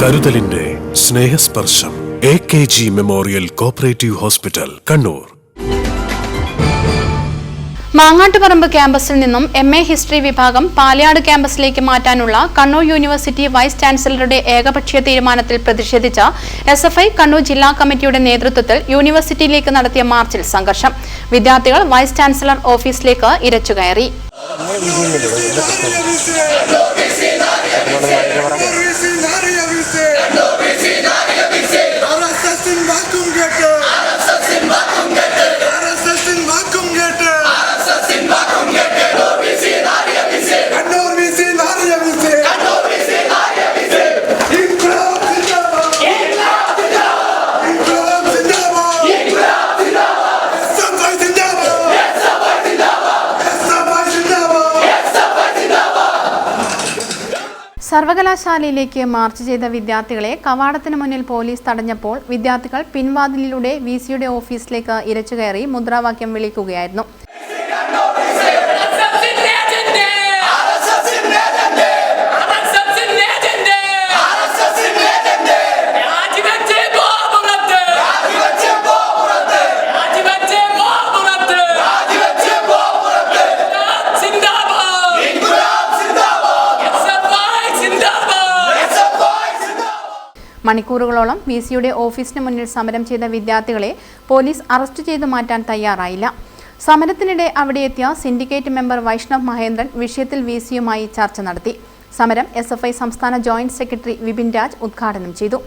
കരുതലിന്റെ Snehasparsham A K G memorial cooperative hospital Kannur. Mangattuparamba ക്യാമ്പസിൽ നിന്നും M A history വിഭാഗം പാലയാട് ക്യാമ്പസിലേക്ക് മാറ്റാനുള്ള കണ്ണൂർ യൂണിവേഴ്സിറ്റി വൈസ് ചാൻസലറുടെ ഏകപക്ഷീയ തീരുമാനത്തിൽ പ്രതിഷേധിച്ച എസ് എഫ് ഐ കണ്ണൂർ ജില്ലാ കമ്മിറ്റിയുടെ നേതൃത്വത്തിൽ യൂണിവേഴ്സിറ്റിയിലേക്ക് നടത്തിയ മാർച്ചിൽ സംഘർഷം. വിദ്യാർത്ഥികൾ വൈസ് ചാൻസലർ ഓഫീസിലേക്ക് ഇരച്ചുകയറി സർവകലാശാലയിലേക്ക് മാർച്ച് ചെയ്ത വിദ്യാർത്ഥികളെ കവാടത്തിന് മുന്നിൽ പോലീസ് തടഞ്ഞപ്പോൾ വിദ്യാർത്ഥികൾ പിൻവാതിലിലൂടെ വി സിയുടെ ഓഫീസിലേക്ക് ഇരച്ചുകയറി മുദ്രാവാക്യം വിളിക്കുകയായിരുന്നു. മണിക്കൂറുകളോളം വി സിയുടെ ഓഫീസിന് മുന്നിൽ സമരം ചെയ്ത വിദ്യാർത്ഥികളെ പോലീസ് അറസ്റ്റ് ചെയ്തു മാറ്റാൻ തയ്യാറായില്ല. സമരത്തിനിടെ അവിടെ എത്തിയ സിൻഡിക്കേറ്റ് മെമ്പർ വൈഷ്ണവ് മഹേന്ദ്രൻ വിഷയത്തിൽ വി സിയുമായി ചർച്ച നടത്തി. സമരം എസ് എഫ് ഐ സംസ്ഥാന ജോയിന്റ് സെക്രട്ടറി വിപിൻ രാജ് ഉദ്ഘാടനം ചെയ്തു.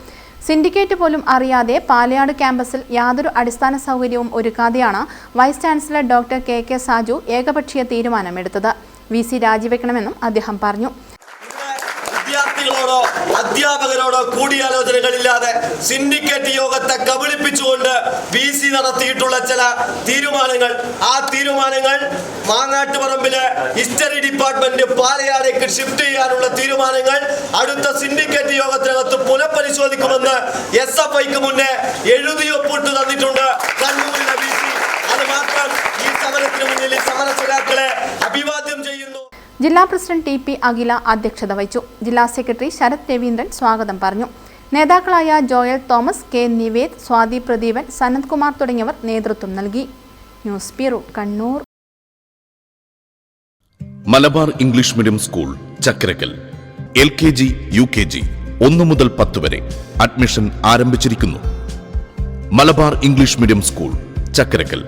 സിൻഡിക്കേറ്റ് പോലും അറിയാതെ പാലയാട് ക്യാമ്പസിൽ യാതൊരു അടിസ്ഥാന സൗകര്യവും ഒരുക്കാതെയാണ് vice chancellor doctor K K Saju ഏകപക്ഷീയ തീരുമാനമെടുത്തത്. വി സി രാജിവെക്കണമെന്നും അദ്ദേഹം പറഞ്ഞു. വിദ്യാർത്ഥികളോടോ അധ്യാപകരോടോ കൂടിയാലോചനകളില്ലാതെ സിൻഡിക്കേറ്റ് യോഗത്തെ കബളിപ്പിച്ചുകൊണ്ട് വി സി നടത്തിയിട്ടുള്ള ചില തീരുമാനങ്ങൾ. ആ തീരുമാനങ്ങൾ മാങ്ങാട്ടുപറമ്പിലെ ഹിസ്റ്ററി ഡിപ്പാർട്ട്മെന്റ് പാലയാടേക്ക് ഷിഫ്റ്റ് ചെയ്യാനുള്ള തീരുമാനങ്ങൾ അടുത്ത സിൻഡിക്കേറ്റ് യോഗത്തിനകത്ത് പുനഃപരിശോധിക്കുമെന്ന് എസ് എഫ് ഐക്ക് മുന്നേ എഴുതി ഒപ്പിട്ട് തന്നിട്ടുണ്ട്. ജില്ലാ പ്രസിഡന്റ് ടി പി അഖില അധ്യക്ഷത വഹിച്ചു. ജില്ലാ സെക്രട്ടറി ശരത് രവീന്ദ്രൻ സ്വാഗതം പറഞ്ഞു. നേതാക്കളായ ജോയൽ തോമസ് കെ നിവേദ് സ്വാതി പ്രദീപൻ സനത് കുമാർ തുടങ്ങിയവർ നേതൃത്വം നൽകി. News bureau Kannur. Malabar English medium school Chakkarakkal L K G U K G ഒന്നു മുതൽ പത്ത് വരെ അഡ്മിഷൻ ആരംഭിച്ചിരിക്കുന്നു. Malabar English medium school Chakkarakkal